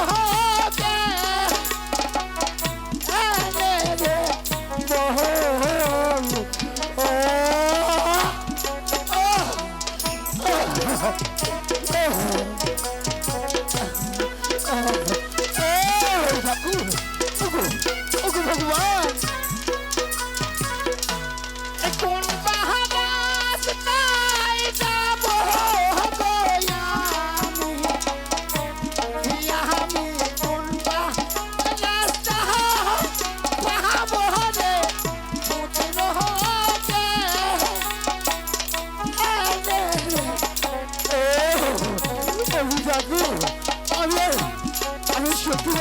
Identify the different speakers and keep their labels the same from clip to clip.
Speaker 1: Oh.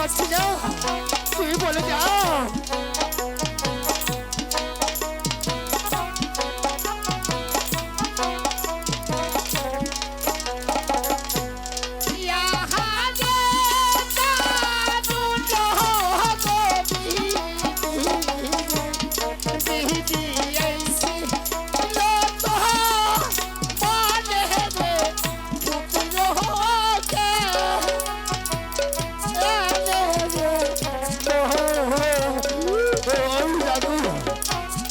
Speaker 1: পারছি না তুই বলে যাও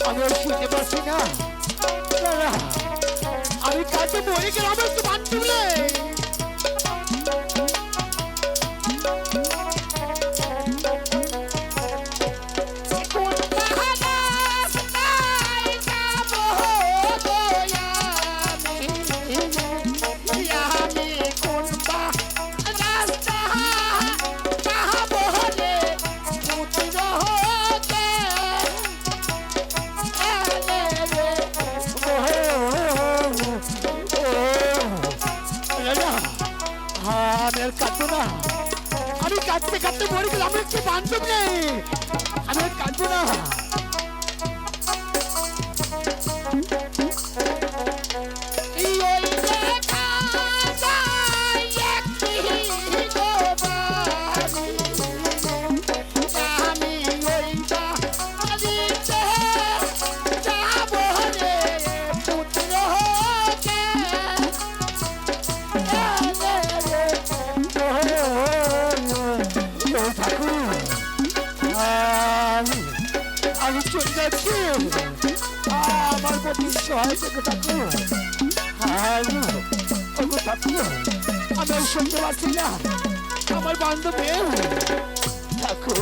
Speaker 1: আমি ওর শুনতে পারছি না আমি কাছে মরে গেলাম একটু বান্ধব আমি আর কাঁদবো না। আমি কাঁদতে কাঁদতে মরে গেলাম আমার একটু বান্ধব। নেই আমি আর না। চলে যাচ্ছি আমার প্রতি সহায় থেকে আমি ওগো ঠাকুর আমি শুনতে পারছি না। আমার বান্ধবী ঠাকুর